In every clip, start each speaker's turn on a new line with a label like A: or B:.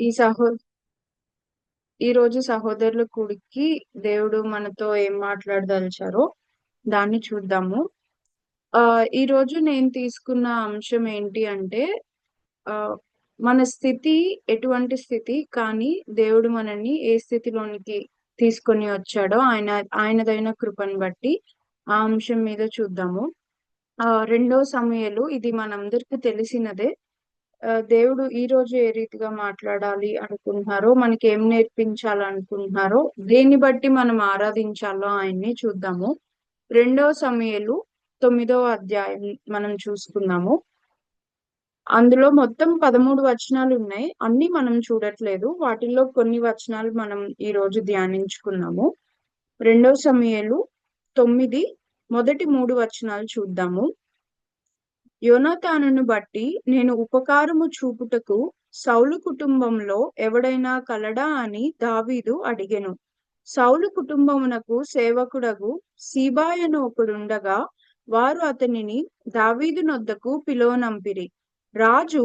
A: ఈ సహో ఈ రోజు సహోదరుల కూడికి దేవుడు మనతో ఏం మాట్లాడదలిచారో దాన్ని చూద్దాము. ఆ ఈ రోజు నేను తీసుకున్న అంశం ఏంటి అంటే ఆ మన స్థితి ఎటువంటి స్థితి కానీ దేవుడు మనల్ని ఏ స్థితిలోనికి తీసుకొని వచ్చాడో ఆయన ఆయనదైన కృపను బట్టి ఆ అంశం మీద చూద్దాము. ఆ రెండో సమయాలు ఇది మనందరికి తెలిసినదే. దేవుడు ఈ రోజు ఏ రీతిగా మాట్లాడాలి అనుకుంటున్నారో మనకి ఏం నేర్పించాలనుకుంటున్నారో దేన్ని బట్టి మనం ఆరాధించాలో ఆయన్ని చూద్దాము. రెండవ సమయలు తొమ్మిదవ అధ్యాయం మనం చూసుకుందాము. అందులో మొత్తం పదమూడు వచనాలు ఉన్నాయి. అన్ని మనం చూడట్లేదు. వాటిల్లో కొన్ని వచనాలు మనం ఈ రోజు ధ్యానించుకున్నాము. రెండవ సమయలు తొమ్మిది మొదటి మూడు వచనాలు చూద్దాము. యోనాతానును బట్టి నేను ఉపకారము చూపుటకు సౌలు కుటుంబంలో ఎవడైనా కలడా అని దావీదు అడిగెను. సౌలు కుటుంబమునకు సేవకుడగు సీబాయను ఒకడుండగా వారు అతనిని దావీదు నొద్దకు పిలువనంపిరి. రాజు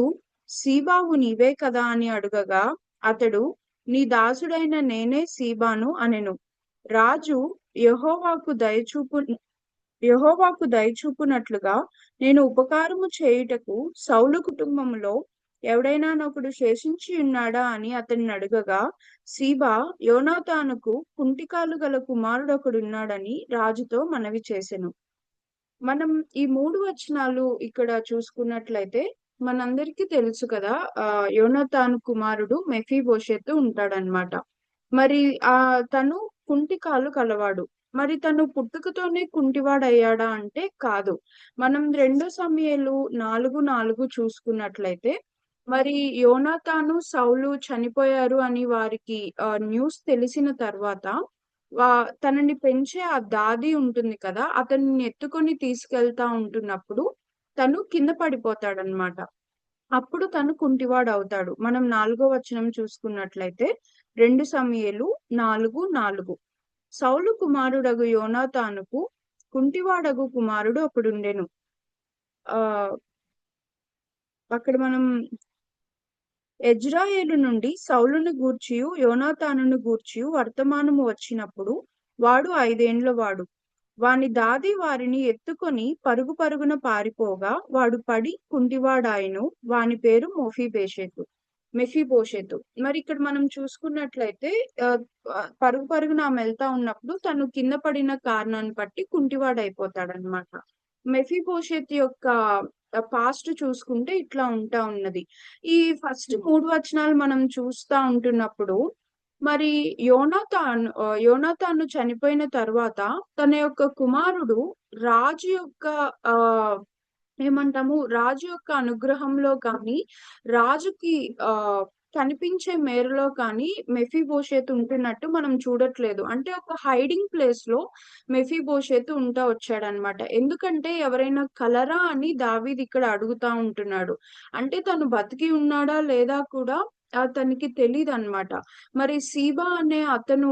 A: సీబావు నీవే కదా అని అడుగగా అతడు నీ దాసుడైన నేనే సీబాను అనెను. రాజు యహోవాకు దయచూపు యహోవాకు దయచూపునట్లుగా నేను ఉపకారము చేయుటకు సౌలు కుటుంబములో ఎవడైనా నొకడు శేషించి ఉన్నాడా అని అతన్ని అడగగా సీబా యోనాతానుకు కుంటికాలు గల కుమారుడొకడున్నాడని రాజుతో మనవి చేసెను. మనం ఈ మూడు వచనాలు ఇక్కడ చూసుకున్నట్లయితే మనందరికీ తెలుసు కదా ఆ యోనతాన్ కుమారుడు మెఫీ మెఫీబోషెత్ ఉంటాడనమాట మరి ఆ తను కుంటికాలు కలవాడు. మరి తను పుట్టుకతోనే కుంటివాడయ్యాడా అంటే కాదు. మనం రెండో సమయాలు నాలుగు నాలుగు చూసుకున్నట్లయితే మరి యోనాతాను సౌలు చనిపోయారు అని వారికి న్యూస్ తెలిసిన తర్వాత వా తనని పెంచే ఆ దాది ఉంటుంది కదా అతన్ని ఎత్తుకొని తీసుకెళ్తా ఉంటున్నప్పుడు తను కింద పడిపోతాడనమాట అప్పుడు తను కుంటివాడు అవుతాడు మనం నాలుగో వచనం చూసుకున్నట్లయితే రెండు సమయలు నాలుగు నాలుగు. సౌలు కుమారుడగు యోనాతానుకు కుంటివాడగు కుమారుడు అప్పుడుండెను. ఆ అక్కడ మనం ఎజ్రాయేలు నుండి సౌలును గూర్చియు యోనాతానును గూర్చియు వర్తమానము వచ్చినప్పుడు వాడు ఐదేండ్ల వాడు. వాని దాది వారిని ఎత్తుకొని పరుగు పరుగున పారిపోగా వాడు పడి కుంటివాడాయను. వాని పేరు మోఫీబేషెతు మెఫీబోషెతు. మరి ఇక్కడ మనం చూసుకున్నట్లయితే పరుగు పరుగున ఆమె వెళ్తా ఉన్నప్పుడు తను కింద పడిన కారణాన్ని బట్టి కుంటివాడైపోతాడనమాట మెఫీబోషెత్ యొక్క పాస్ట్ చూసుకుంటే ఇట్లా ఉంటా ఉన్నది. ఈ ఫస్ట్ మూడు వచనాలు మనం చూస్తా ఉంటున్నప్పుడు మరి యోనాతాన్ ఆ, యోనాతాను చనిపోయిన తర్వాత తన యొక్క కుమారుడు రాజు యొక్క ఆ ఏమంటాము? రాజు యొక్క అనుగ్రహంలో కానీ రాజుకి ఆ కనిపించే మేరలో కానీ మెఫీబోషెత్ ఉంటున్నట్టు మనం చూడట్లేదు. అంటే ఒక హైడింగ్ ప్లేస్లో మెఫీబోషెత్ ఉంటా వచ్చాడనమాట. ఎందుకంటే ఎవరైనా కలరా అని దావీద్ ఇక్కడ అడుగుతా ఉంటున్నాడు. అంటే తను బతికి ఉన్నాడా లేదా కూడా అతనికి తెలియదు అనమాట మరి సీబా అనే అతను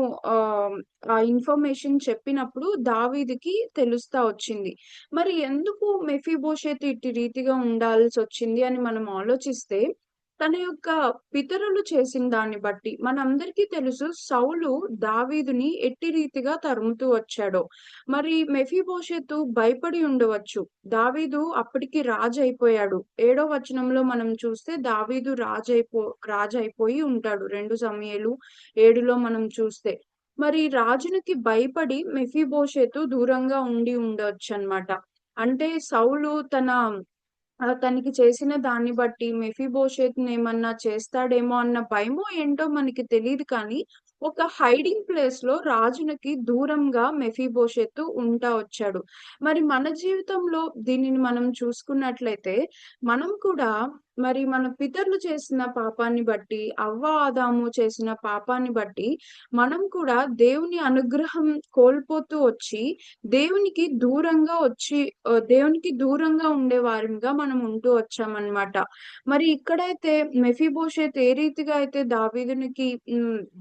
A: ఆ ఇన్ఫర్మేషన్ చెప్పినప్పుడు దావీదికి తెలుస్తా వచ్చింది. మరి ఎందుకు మెఫీబోషేత్ ఇట్టి రీతిగా ఉండాల్సి వచ్చింది అని మనం ఆలోచిస్తే తన యొక్క పితరులు చేసిన దాన్ని బట్టి మనందరికీ తెలుసు సౌలు దావీదుని ఎట్టి రీతిగా తరుముతూ వచ్చాడో. మరి మెఫీబోషెతు భయపడి ఉండవచ్చు. దావీదు అప్పటికి రాజు అయిపోయాడు ఏడో వచనంలో మనం చూస్తే దావీదు రాజు అయిపో రాజు అయిపోయి ఉంటాడు రెండు సమయాలు ఏడులో మనం చూస్తే. మరి రాజునికి భయపడి మెఫీబోషెతు దూరంగా ఉండి ఉండవచ్చు అన్నమాట అంటే సౌలు తన అతనికి తనకి చేసిన దాన్ని బట్టి మెఫీబోషెత్ ఏమన్నా చేస్తాడేమో అన్న భయమో ఏంటో మనకి తెలియదు కానీ ఒక హైడింగ్ ప్లేస్లో రాజునికి దూరంగా మెఫీబోషెత్ ఉంటా వచ్చాడు. మరి మన జీవితంలో దీనిని మనం చూసుకున్నట్లయితే మనం కూడా మరి మన పితరులు చేసిన పాపాన్ని బట్టి అవ్వ ఆదాము చేసిన పాపాన్ని బట్టి మనం కూడా దేవుని అనుగ్రహం కోల్పోతూ వచ్చి దేవునికి దూరంగా వచ్చి దేవునికి దూరంగా ఉండే వారిగా మనం ఉంటూ వచ్చామన్నమాట. మరి ఇక్కడైతే మెఫీబోషేత్ ఏ రీతిగా అయితే దావీదునికి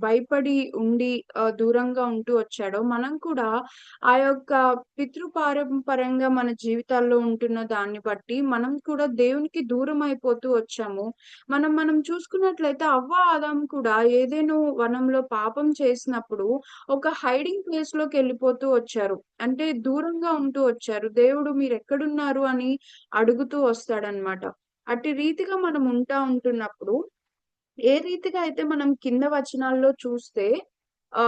A: భయపడి ఉండి దూరంగా ఉంటూ వచ్చాడో మనం కూడా ఆ యొక్క పితృపారంపరంగా మన జీవితాల్లో ఉంటున్న దాన్ని బట్టి మనం కూడా దేవునికి దూరం అయిపోతూ వెళ్ళిపోతూ వచ్చాము. మనం మనం చూసుకున్నట్లయితే అవ్వ, ఆదాం కూడా ఏదేనో వనంలో పాపం చేసినప్పుడు ఒక హైడింగ్ ప్లేస్లోకి వెళ్ళిపోతూ వచ్చారు. అంటే దూరంగా ఉంటూ వచ్చారు. దేవుడు మీరు ఎక్కడున్నారు అని అడుగుతూ వస్తాడనమాట. అట్టి రీతిగా మనం ఉంటా ఉంటున్నప్పుడు, ఏ రీతిగా అయితే మనం కింద వచనాల్లో చూస్తే ఆ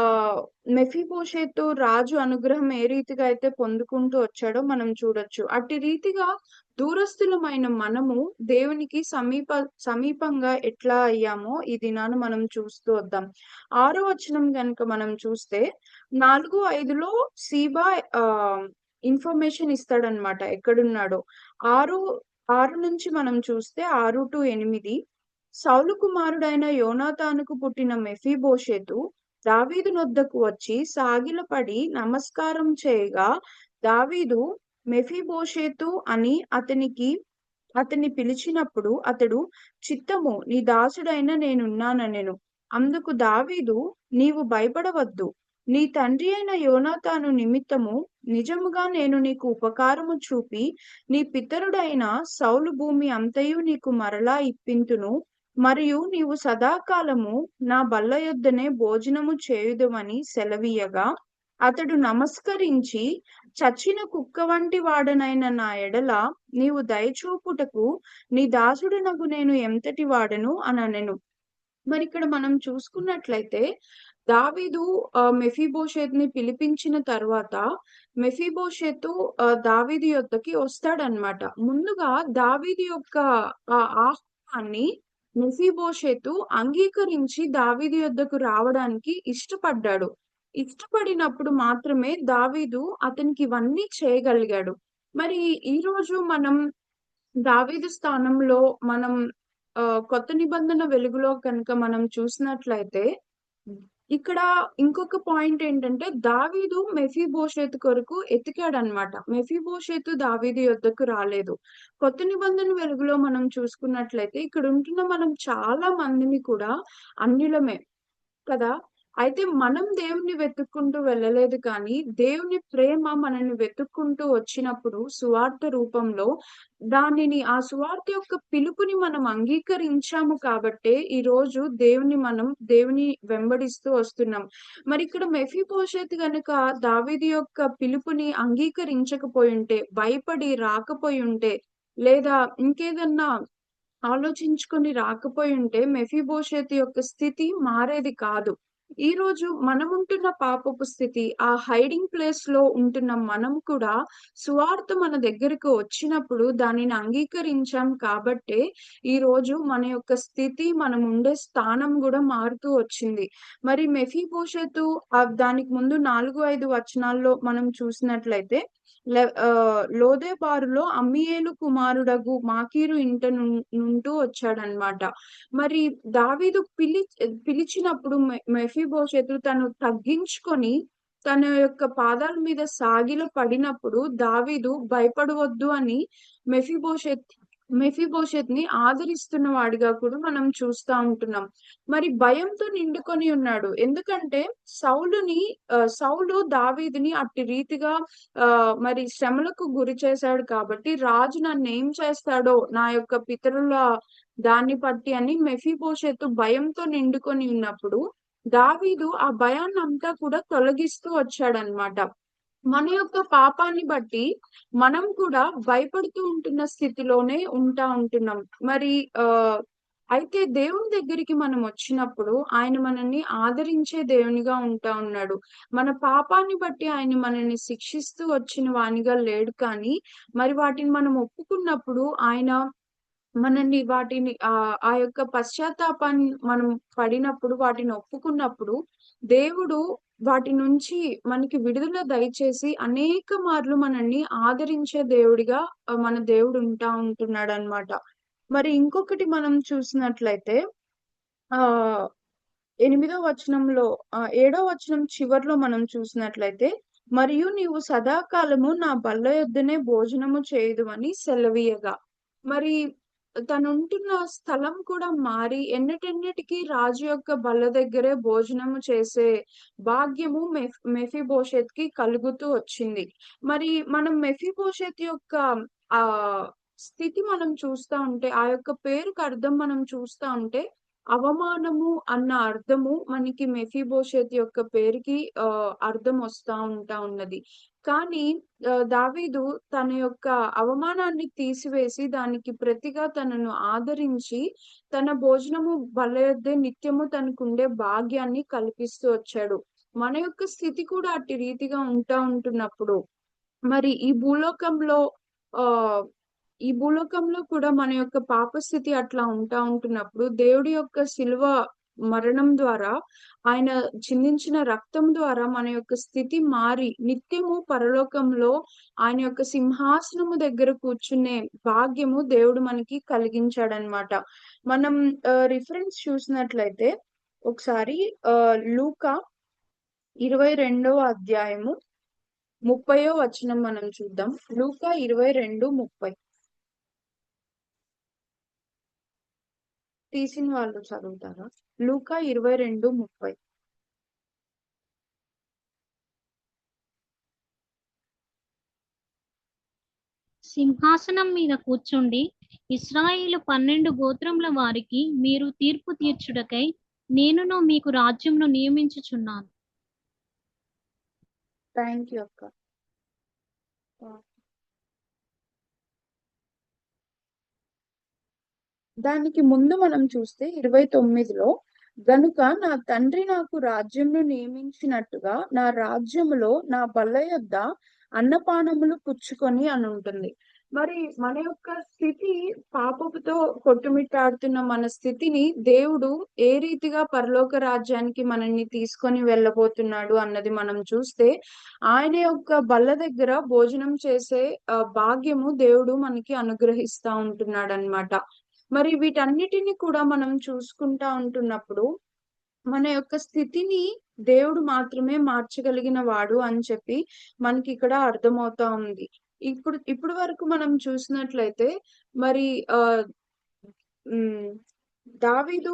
A: మెఫీబోషెతు రాజు అనుగ్రహం ఏ రీతిగా అయితే పొందుకుంటూ వచ్చాడో మనం చూడొచ్చు. అట్టి రీతిగా దూరస్తులమైన మనము దేవునికి సమీప సమీపంగా ఎట్లా అయ్యామో ఈ దినాన మనం చూస్తూ వద్దాం. ఆరో వచనం గనుక మనం చూస్తే 4, 5లో సీబా ఆ ఇన్ఫర్మేషన్ ఇస్తాడన్నమాట ఎక్కడున్నాడో. 6, 6 నుంచి మనం చూస్తే 6-8 సౌలు కుమారుడైన యోనాతానుకు పుట్టిన మెఫీబోషెతు దావీదు నొద్దకు వచ్చి సాగిలపడి నమస్కారం చేయగా దావీదు మెఫీబోషెతు అని అతనికి అతన్ని పిలిచినప్పుడు అతడు చిత్తము నీ దాసుడైన నేనున్నాననెను. అందుకు దావీదు నీవు భయపడవద్దు. నీ తండ్రి అయిన యోనాతాను నిమిత్తము నిజముగా నేను నీకు ఉపకారము చూపి నీ పితరుడైన సౌలు భూమి అంతయు నీకు మరలా ఇప్పింతును. మరియు నీవు సదాకాలము నా బల్ల యొద్దనే భోజనము చేయుదువని సెలవీయగా అతడు నమస్కరించి చచ్చిన కుక్క వంటి వాడనైన నా ఎడల నీవు దయచూపుటకు నీ దాసుడనగు నేను ఎంతటి వాడను అననెను. మరిక్కడ మనం చూసుకున్నట్లయితే దావీదు మెఫీబోషేత్ని పిలిపించిన తర్వాత మెఫీబోషెతు దావీది దావీదు యొద్దకి వస్తాడన్నమాట. ముందుగా దావీది యొక్క ఆహ్వాన్ని ఆహ్వానాన్ని అంగీకరించి దావీదు యొద్దకు రావడానికి ఇష్టపడ్డాడు. ఇష్టపడినప్పుడు మాత్రమే దావీదు అతనికి ఇవన్నీ చేయగలిగాడు. మరి ఈరోజు మనం దావీదు స్థానంలో మనం కొత్త నిబంధన వెలుగులో కనుక మనం చూసినట్లయితే ఇక్కడ ఇంకొక పాయింట్ ఏంటంటే దావీదు మెఫీబోషెతు కొరకు ఎతికాడన్నమాట. మెఫీబోషెతు దావీదు యొద్దకు రాలేదు. కొత్త నిబంధన వెలుగులో మనం చూసుకున్నట్లయితే ఇక్కడ ఉంటున్న మనం చాలా మందిని కూడా అన్యులమే కదా! అయితే మనం దేవుణ్ణి వెతుక్కుంటూ వెళ్ళలేదు కానీ, దేవుని ప్రేమ మనల్ని వెతుక్కుంటూ వచ్చినప్పుడు సువార్త రూపంలో దానిని ఆ సువార్త యొక్క పిలుపుని మనం అంగీకరించాము కాబట్టే రోజు దేవుని మనం దేవుని వెంబడిస్తూ వస్తున్నాం. మరి మరిక్కడ మెఫీబోషెతు గనుక దావిది యొక్క పిలుపుని అంగీకరించకపోయి ఉంటే భయపడి రాకపోయి ఉంటే లేదా ఇంకేదన్నా ఆలోచించుకొని రాకపోయి ఉంటే మెఫీ మెఫీబోషెతు యొక్క స్థితి మారేది కాదు. ఈరోజు మనముంటున్న పాపపు స్థితి, ఆ హైడింగ్ ప్లేస్లో ఉంటున్న మనం కూడా సువార్త మన దగ్గరకు వచ్చినప్పుడు దానిని అంగీకరించాం కాబట్టే ఈరోజు మన యొక్క స్థితి, మనం ఉండే స్థానం కూడా మారుతూ వచ్చింది. మరి మెఫీ ఆహ్, దానికి ముందు 4, 5 వచనాల్లో మనం చూసినట్లయితే లోదేబారులో అమ్మియేలు అమ్మీయేలు కుమారుడగు మాకీరు ఇంట నుంటూ వచ్చాడన్నమాట. మరి దావీదు పిలి పిలిచినప్పుడు మెఫీ మెఫీబోషెతు తను తగ్గించుకొని తన యొక్క పాదాల మీద సాగిలో పడినప్పుడు దావీదు భయపడవద్దు అని మెఫీబోషెత్ని ఆదరిస్తున్న వాడిగా కూడా మనం చూస్తా ఉంటున్నాం. మరి భయంతో నిండుకొని ఉన్నాడు. ఎందుకంటే సౌలుని సౌలు దావీదుని అట్టి రీతిగా ఆ మరి శ్రమలకు గురి చేశాడు కాబట్టి రాజు నన్ను ఏం చేస్తాడో నా యొక్క పితరుల దాన్ని బట్టి అని మెఫీబోషెతు భయంతో నిండుకొని ఉన్నప్పుడు దావీదు ఆ భయాన్నంతా కూడా తొలగిస్తూ వచ్చాడనమాట మన యొక్క పాపాన్ని బట్టి మనం కూడా భయపడుతూ ఉంటున్న స్థితిలోనే ఉంటా ఉంటున్నాం. మరి ఆ అయితే దేవుని దగ్గరికి మనం వచ్చినప్పుడు ఆయన మనల్ని ఆదరించే దేవునిగా ఉంటా ఉన్నాడు. మన పాపాన్ని బట్టి ఆయన మనల్ని శిక్షిస్తూ వచ్చిన వానిగా లేడు కానీ, మరి వాటిని మనం ఒప్పుకున్నప్పుడు ఆయన మనల్ని వాటిని ఆ ఆ యొక్క పశ్చాత్తాపాన్ని మనం పడినప్పుడు, వాటిని ఒప్పుకున్నప్పుడు దేవుడు వాటి నుంచి మనకి విడుదల దయచేసి అనేక మార్లు మనల్ని ఆదరించే దేవుడిగా మన దేవుడు ఉంటా ఉంటున్నాడు అనమాట మరి ఇంకొకటి మనం చూసినట్లయితే ఆ ఎనిమిదో వచనంలో ఏడో వచనం చివర్లో మనం చూసినట్లయితే మరియు నీవు సదాకాలము నా బల్ల యొద్దనే భోజనము చేయదు అని సెలవీయగా. మరి తను ఉంటున్న స్థలం కూడా మారి ఎన్నటెన్నటికి రాజు యొక్క బల్ల దగ్గరే భోజనము చేసే భాగ్యము మెఫ్కి కలుగుతూ వచ్చింది. మరి మనం మెఫీబోషెత్ యొక్క ఆ స్థితి మనం చూస్తా ఉంటే ఆ యొక్క పేరుకి అర్థం మనం చూస్తా ఉంటే అవమానము అన్న అర్థము మనకి మెఫీబోషెత్ యొక్క పేరుకి అర్థం వస్తా ఉంటా ఉన్నది. కానీ దావీదు తన యొక్క అవమానాన్ని తీసివేసి దానికి ప్రతిగా తనను ఆదరించి తన భోజనము బలయద్దే నిత్యము తనకుండే భాగ్యాన్ని కల్పిస్తూ వచ్చాడు. మన యొక్క స్థితి కూడా అట్టి రీతిగా ఉంటా ఉంటున్నప్పుడు మరి ఈ భూలోకంలో ఆ ఈ భూలోకంలో కూడా మన యొక్క పాప స్థితి అట్లా ఉంటా ఉంటున్నప్పుడు దేవుడి యొక్క శిలువ మరణం ద్వారా ఆయన చిందించిన రక్తం ద్వారా మన యొక్క స్థితి మారి నిత్యము పరలోకంలో ఆయన యొక్క సింహాసనము దగ్గర కూర్చునే భాగ్యము దేవుడు మనకి కలిగించాడన్నమాట. మనం రిఫరెన్స్ చూసినట్లయితే ఒకసారి లూకా ఇరవై రెండవ అధ్యాయము 30 వచనం మనం చూద్దాం. లూకా 22:30 తీసిన వాళ్ళు చదువుతారా? లూకా 22:30
B: సింహాసనం మీద కూర్చుండి ఇశ్రాయేలు పన్నెండు గోత్రముల వారికి మీరు తీర్పు తీర్చుటకై నేనును మీకు రాజ్యంను నియమించుచున్నాను
A: థ్యాంక్ యూ అక్క. దానికి ముందు మనం చూస్తే 29లో గనుక నా తండ్రి నాకు రాజ్యంను నియమించినట్టుగా నా రాజ్యములో నా బల్ల యొద్ద అన్నపానములు పుచ్చుకొని అని ఉంటుంది. మరి మన యొక్క స్థితి పాపపుతో కొట్టుమిట్టాడుతున్న మన స్థితిని దేవుడు ఏ రీతిగా పరలోక రాజ్యానికి మనల్ని తీసుకొని వెళ్ళబోతున్నాడు అన్నది మనం చూస్తే ఆయన యొక్క బల్ల దగ్గర భోజనం చేసే భాగ్యము దేవుడు మనకి అనుగ్రహిస్తా ఉంటున్నాడు అనమాట మరి వీటన్నిటిని కూడా మనం చూసుకుంటా ఉంటున్నప్పుడు మన యొక్క స్థితిని దేవుడు మాత్రమే మార్చగలిగిన వాడు అని చెప్పి మనకి ఇక్కడ అర్థమవుతా ఉంది. ఇప్పుడు ఇప్పుడు వరకు మనం చూసినట్లయితే మరి ఆ దావీదు దావీదు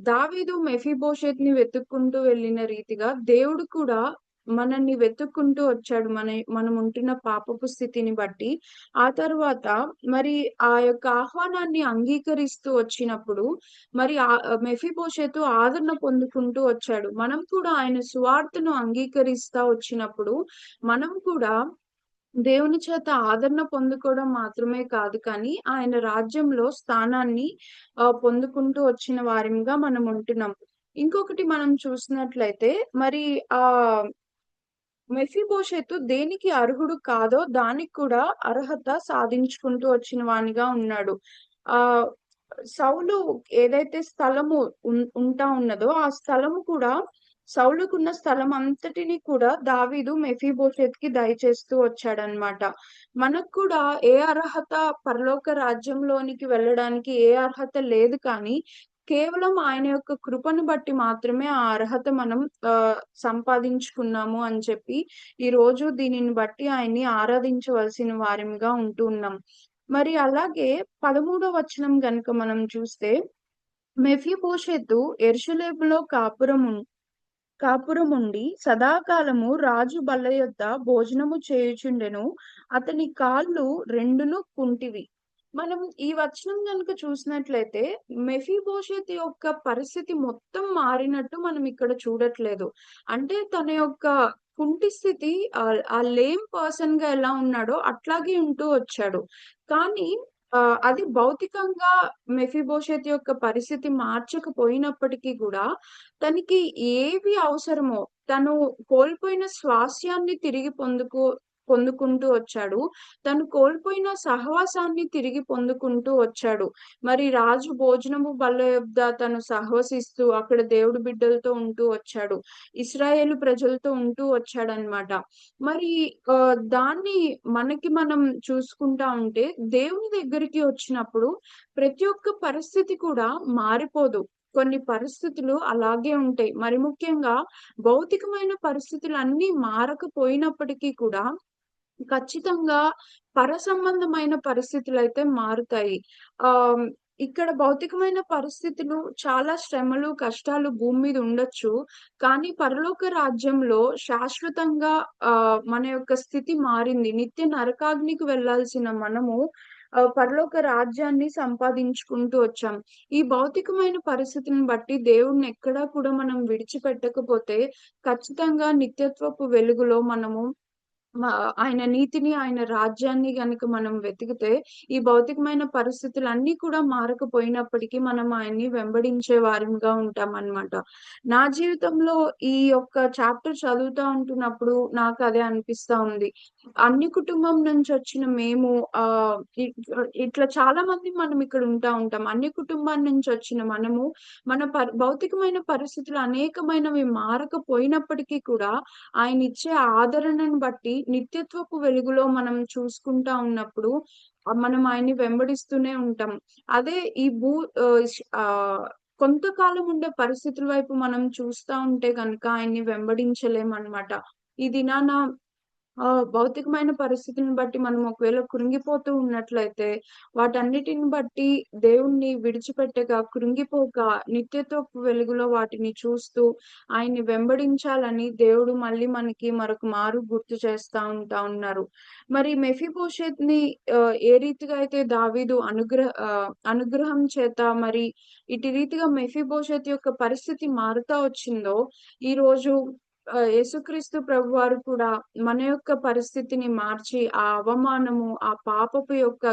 A: దావీదు మెఫీబోషెత్‌ని వెతుక్కుంటూ వెళ్ళిన రీతిగా దేవుడు కూడా మనల్ని వెతుక్కుంటూ వచ్చాడు. మన మనం ఉంటున్న పాపపు స్థితిని బట్టి. ఆ తర్వాత మరి ఆ యొక్క ఆహ్వానాన్ని అంగీకరిస్తూ వచ్చినప్పుడు మరి ఆహ్, ఆదరణ పొందుకుంటూ వచ్చాడు. మనం కూడా ఆయన సువార్తను అంగీకరిస్తా వచ్చినప్పుడు మనం కూడా దేవుని చేత ఆదరణ పొందుకోవడం మాత్రమే కాదు కానీ ఆయన రాజ్యంలో స్థానాన్ని పొందుకుంటూ వచ్చిన వారిగా మనం ఉంటున్నాం. ఇంకొకటి మనం చూసినట్లయితే మరి ఆ మెఫీబోషెతు దేనికి అర్హుడు కాదో దానికి కూడా అర్హత సాధించుకుంటూ వచ్చిన వానిగా ఉన్నాడు. ఆ సౌలు ఏదైతే స్థలము ఉంటా ఉన్నదో ఆ స్థలము కూడా సౌలుకున్న స్థలం అంతటిని కూడా దావీదు మెఫీబోషెత్‌కి దయచేస్తూ వచ్చాడన్నమాట. మనకు కూడా ఏ అర్హత పరలోక రాజ్యంలోనికి వెళ్ళడానికి ఏ అర్హత లేదు కానీ కేవలం ఆయన యొక్క కృపను బట్టి మాత్రమే ఆ అర్హత మనం సంపాదించుకున్నాము అని చెప్పి ఈ రోజు దీనిని బట్టి ఆయన్ని ఆరాధించవలసిన వారిగా ఉంటూ ఉన్నాం. మరి అలాగే 13వ వచనం గనుక మనం చూస్తే మెఫీబోషెతు యెరూషలేములో కాపురము కాపురముండి సదాకాలము రాజు బల్ల యొద్ద భోజనము చేయుచుండెను. అతని కాళ్ళు రెండును కుంటివి. మనం ఈ వచనం కనుక చూసినట్లయితే మెఫీబోషెతు యొక్క పరిస్థితి మొత్తం మారినట్టు మనం ఇక్కడ చూడట్లేదు. అంటే తన యొక్క కుంటి స్థితి ఆ లేమ్ పర్సన్గా ఎలా ఉన్నాడో అట్లాగే ఉంటూ వచ్చాడు. కానీ అది భౌతికంగా మెఫీబోషెతు యొక్క పరిస్థితి మార్చకపోయినప్పటికీ కూడా తనకి ఏవి అవసరమో తను కోల్పోయిన స్వాస్యాన్ని తిరిగి పొందుకు పొందుకుంటూ వచ్చాడు. తను కోల్పోయిన సహవాసాన్ని తిరిగి పొందుకుంటూ వచ్చాడు. మరి రాజు భోజనము బల్ల యొద్ద తను సహవసిస్తూ అక్కడ దేవుడి బిడ్డలతో ఉంటూ వచ్చాడు. ఇస్రాయేల్ ప్రజలతో ఉంటూ వచ్చాడనమాట మరి దాన్ని మనకి మనం చూసుకుంటా ఉంటే దేవుని దగ్గరికి వచ్చినప్పుడు ప్రతి ఒక్క పరిస్థితి కూడా మారిపోదు. కొన్ని పరిస్థితులు అలాగే ఉంటాయి. మరి ముఖ్యంగా భౌతికమైన పరిస్థితులు అన్ని మారకపోయినప్పటికీ కూడా ఖచ్చితంగా పర సంబంధమైన అయితే మారుతాయి. ఆ ఇక్కడ భౌతికమైన పరిస్థితులు చాలా శ్రమలు, కష్టాలు భూమి మీద ఉండొచ్చు. కానీ పరలోక రాజ్యంలో శాశ్వతంగా ఆ మన యొక్క స్థితి మారింది. నిత్య నరకాగ్నికి వెళ్ళాల్సిన మనము పరలోక రాజ్యాన్ని సంపాదించుకుంటూ వచ్చాం. ఈ భౌతికమైన పరిస్థితిని బట్టి దేవుడిని ఎక్కడా కూడా మనం విడిచిపెట్టకపోతే ఖచ్చితంగా నిత్యత్వపు వెలుగులో మనము ఆయన నీతిని, ఆయన రాజ్యాన్ని గనుక మనం వెతికితే, ఈ భౌతికమైన పరిస్థితులు అన్ని కూడా మారకపోయినప్పటికీ మనం ఆయన్ని వెంబడించే వారంగా ఉంటామనమాట. నా జీవితంలో ఈ యొక్క చాప్టర్ చదువుతా ఉంటున్నప్పుడు నాకు అదే అనిపిస్తా ఉంది. అన్ని కుటుంబం నుంచి వచ్చిన మేము ఆ ఇట్లా చాలా మంది మనం ఇక్కడ ఉంటా ఉంటాం. అన్ని కుటుంబం నుంచొచ్చిన మనము మన భౌతికమైన పరిస్థితులు అనేకమైనవి మారకపోయినప్పటికీ కూడా ఆయన ఇచ్చే ఆదరణను బట్టి నిత్యత్వపు వెలుగులో మనం చూసుకుంటా ఉన్నప్పుడు మనం ఆయన్ని వెంబడిస్తూనే ఉంటాం. అదే ఈ భూ కొంతకాలం ఉండే పరిస్థితుల వైపు మనం చూస్తా ఉంటే గనక ఆయన్ని వెంబడించలేమనమాట. ఈ దినాన ఆ భౌతికమైన పరిస్థితిని బట్టి మనం ఒకవేళ కృంగిపోతూ ఉన్నట్లయితే, వాటన్నిటిని బట్టి దేవుణ్ణి విడిచిపెట్టక, కృంగిపోక, నిత్యత్వపు వెలుగులో వాటిని చూస్తూ, ఆయన్ని వెంబడించాలని దేవుడు మళ్ళీ మనకి మరొక మారు గుర్తు చేస్తా ఉంటా ఉన్నారు. మరి మెఫీబోషెత్‌ని ని ఏ రీతిగా అయితే దావీదు అనుగ్రహ అనుగ్రహం చేత మరి ఇటు రీతిగా మెఫీబోషెత్ యొక్క పరిస్థితి మారుతా వచ్చిందో, ఈ రోజు యేసుక్రీస్తు ప్రభువారు కూడా మన యొక్క పరిస్థితిని మార్చి, ఆ అవమానము, ఆ పాపపు యొక్క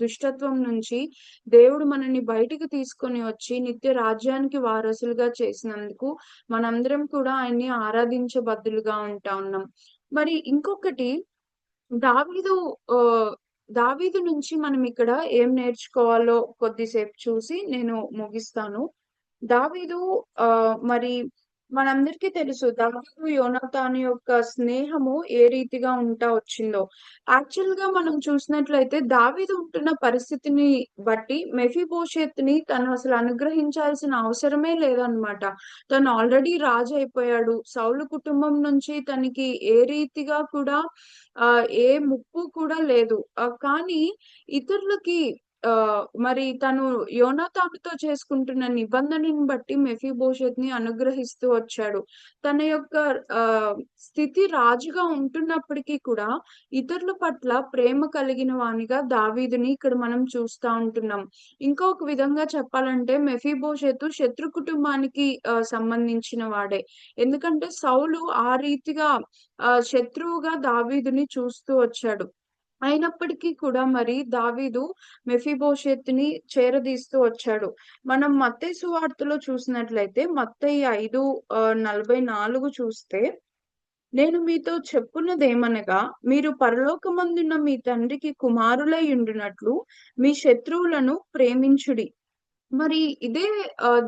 A: దుష్టత్వం నుంచి దేవుడు మనల్ని బయటికి తీసుకొని వచ్చి నిత్య రాజ్యానికి వారసులుగా చేసినందుకు మనందరం కూడా ఆయన్ని ఆరాధించబద్దులుగా ఉంటా ఉన్నాం. మరి ఇంకొకటి దావీదు దావీదు నుంచి మనం ఇక్కడ ఏం నేర్చుకోవాలో కొద్దిసేపు చూసి నేను ముగిస్తాను. దావీదు ఆ మరి మనందరికీ తెలుసు దావీదు, యోనతాను యొక్క స్నేహము ఏ రీతిగా ఉంటా వచ్చిందో. యాక్చువల్‌గా మనం చూసినట్లయితే దావీదు ఉంటున్న పరిస్థితిని బట్టి మెఫీబోషెత్‌ని తను అసలు అనుగ్రహించాల్సిన అవసరమే లేదన్నమాట. తను ఆల్రెడీ రాజు అయిపోయాడు. సౌలు కుటుంబం నుంచి తనకి ఏ రీతిగా కూడా ఆ ఏ ముప్పు కూడా లేదు. కానీ ఇతరులకి మరి తను యోనాతానుతో చేసుకుంటున్న నిబంధనని బట్టి మెఫీబోషెత్‌ని అనుగ్రహిస్తూ వచ్చాడు. తన యొక్క స్థితి రాజుగా ఉంటున్నప్పటికీ కూడా ఇతరుల పట్ల ప్రేమ కలిగిన వానిగా దావీదుని ఇక్కడ మనం చూస్తా ఉంటున్నాం. ఇంకొక విధంగా చెప్పాలంటే మెఫీబోషెతు శత్రు కుటుంబానికి సంబంధించిన వాడే. ఎందుకంటే సౌలు ఆ రీతిగా శత్రువుగా దావీదుని చూస్తూ వచ్చాడు. అయినప్పటికీ కూడా మరి దావీదు మెఫీబోషెత్‌ని చేరదీస్తూ వచ్చాడు. మనం మత్తే సువార్తలో చూసినట్లయితే మత్తయి ఐదు నలభై నాలుగు చూస్తే, నేను మీతో చెప్పున్నదేమనగా, మీరు పరలోకమందున్న మీ తండ్రికి కుమారులై ఉండినట్లు మీ శత్రువులను ప్రేమించుడి. మరి ఇదే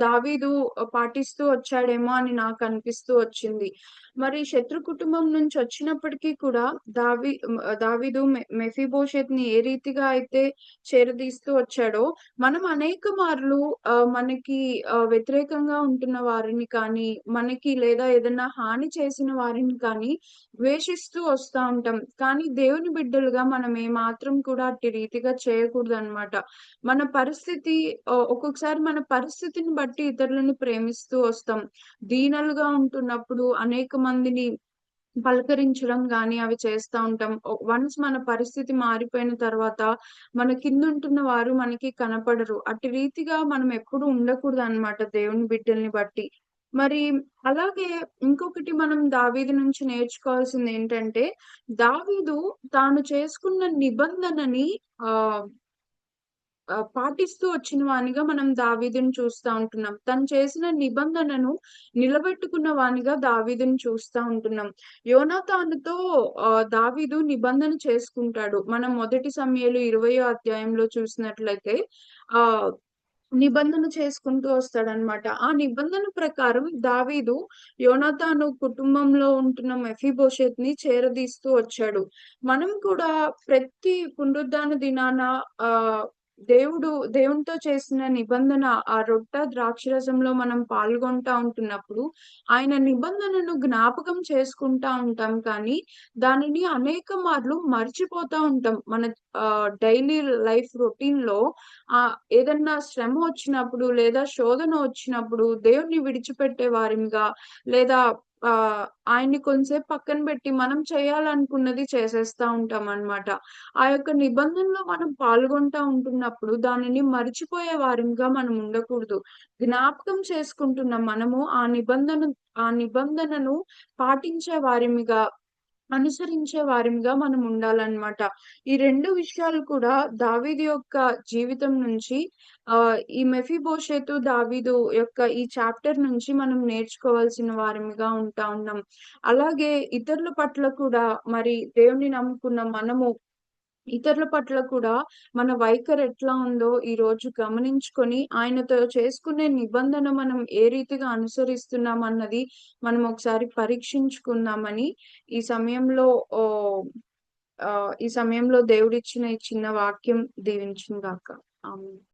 A: దావీదు పాటిస్తూ వచ్చాడేమో అని నాకు అనిపిస్తూ వచ్చింది. మరి శత్రు కుటుంబం నుంచి వచ్చినప్పటికీ కూడా దావి దావీదు మె మెఫీబోషెత్‌ని ఏ రీతిగా అయితే చేరదీస్తూ వచ్చాడో, మనం అనేక మార్లు మనకి వ్యతిరేకంగా ఉంటున్న వారిని కానీ, మనకి లేదా ఏదైనా హాని చేసిన వారిని కానీ ద్వేషిస్తూ వస్తా ఉంటాం. కానీ దేవుని బిడ్డలుగా మనం ఏ మాత్రం కూడా అట్టి రీతిగా చేయకూడదు అనమాట మన పరిస్థితి ఒక ఒక్కొక్కసారి మన పరిస్థితిని బట్టి ఇతరులను ప్రేమిస్తూ వస్తాం. దీనలుగా ఉంటున్నప్పుడు అనేక మందిని పలకరించడం గాని అవి చేస్తా ఉంటాం. వన్స్ మన పరిస్థితి మారిపోయిన తర్వాత మన కిందుంటున్న వారు మనకి కనపడరు. అటు రీతిగా మనం ఎప్పుడు ఉండకూడదు అనమాట దేవుని బిడ్డల్ని బట్టి. మరి అలాగే ఇంకొకటి మనం దావీదు నుంచి నేర్చుకోవాల్సింది ఏంటంటే దావీదు తాను చేసుకున్న నిబంధనని ఆ పాటిస్తూ వచ్చిన వానిగా మనం దావీదుని చూస్తా ఉంటున్నాం. తను చేసిన నిబంధనను నిలబెట్టుకున్న వానిగా దావీదుని చూస్తా ఉంటున్నాం. యోనాతానుతో దావీదు నిబంధన చేసుకుంటాడు. మనం మొదటి సమయంలో ఇరవయో అధ్యాయంలో చూసినట్లయితే ఆ నిబంధన చేసుకుంటూ వస్తాడనమాట. ఆ నిబంధన ప్రకారం దావీదు యోనాతాను కుటుంబంలో ఉంటున్న మెఫీబోషెత్‌ని చేరదీస్తూ వచ్చాడు. మనం కూడా ప్రతి పునరుద్ధాన దినాన ఆ దేవుడు దేవునితో చేసిన నిబంధన ఆ రొట్ట ద్రాక్షరసంలో మనం పాల్గొంటా ఉంటున్నప్పుడు, ఆయన నిబంధనను జ్ఞాపకం చేసుకుంటా ఉంటాం కానీ, దానిని అనేక మార్లు మర్చిపోతా ఉంటాం. మన డైలీ లైఫ్ రొటీన్లో ఆ ఏదన్నా శ్రమ వచ్చినప్పుడు లేదా శోధన వచ్చినప్పుడు దేవుణ్ణి విడిచిపెట్టే వారిగా లేదా ఆయన్ని కొంసేపు పక్కన పెట్టి మనం చేయాలనుకున్నది చేసేస్తా ఉంటాం అనమాట ఆ యొక్క నిబంధనలో మనం పాల్గొంటా ఉంటున్నప్పుడు దానిని మర్చిపోయే వారంగా మనం ఉండకూడదు. జ్ఞాపకం చేసుకుంటున్న మనము ఆ నిబంధన ఆ నిబంధనను పాటించే వారిగా అనుసరించే వారిగా మనం ఉండాలన్నమాట ఈ రెండు విషయాలు కూడా దావీదు యొక్క జీవితం నుంచి ఆ ఈ మెఫీబోషేతు దావీదు యొక్క ఈ చాప్టర్ నుంచి మనం నేర్చుకోవాల్సిన వారిమిగా ఉంటా ఉన్నాం. అలాగే ఇతరుల పట్ల కూడా మరి దేవుని నమ్ముకున్న మనము ఇతరుల పట్ల కూడా మన వైఖరి ఎట్లా ఉందో ఈ రోజు గమనించుకొని, ఆయనతో చేసుకునే నిబంధన మనం ఏ రీతిగా అనుసరిస్తున్నామన్నది మనం ఒకసారి పరీక్షించుకుందామని ఈ సమయంలో ఈ సమయంలో దేవుడిచ్చిన ఈ చిన్న వాక్యం దీవించిందాక గాక.